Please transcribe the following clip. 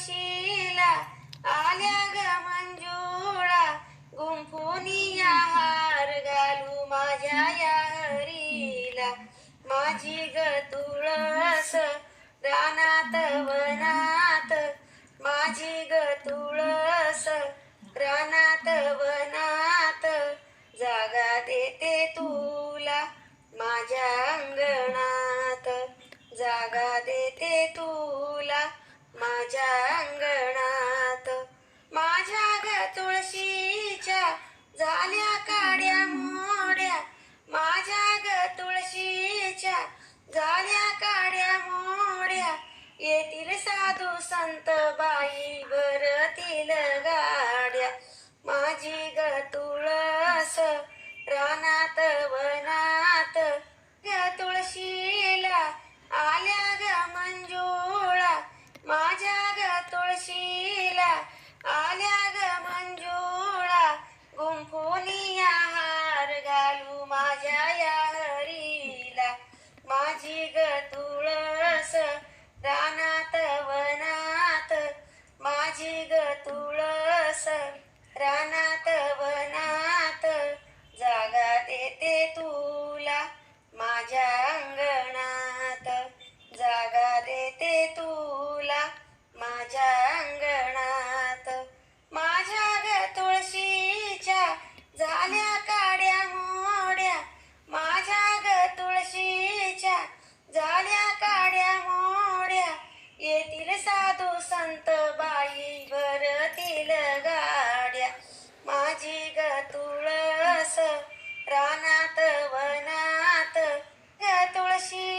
शिला आल्या ग मंजुळा. गुंफुनिया हार घालू माझ्या या हरीला माझी ग तुळस रानात वनात. माझी ग तुळस रानात वनात. जागा देते तुला माझ्या अंगणात. जागा देते माझ्या अंगणात माझ्या ग तुळशीच्या झाल्या काड्या मोड्या. माझ्या ग तुळशीच्या झाल्या काड्या मोड्या. येतील साधू संत बाई भरतील गाड्या. माझी ग तुळस रानात वनात ग तुळशी आल्या ग मंजुळा गुंफुनिया हार घालू माझ्या या हरीला. माझी ग तुळस रानात वनात माझी ग तुळस रानात वनात जागा देते तुला माझ्या अंगणात. जागा देते तुला माझ्या माझी ग तुळस रानात वनात ग तुळशी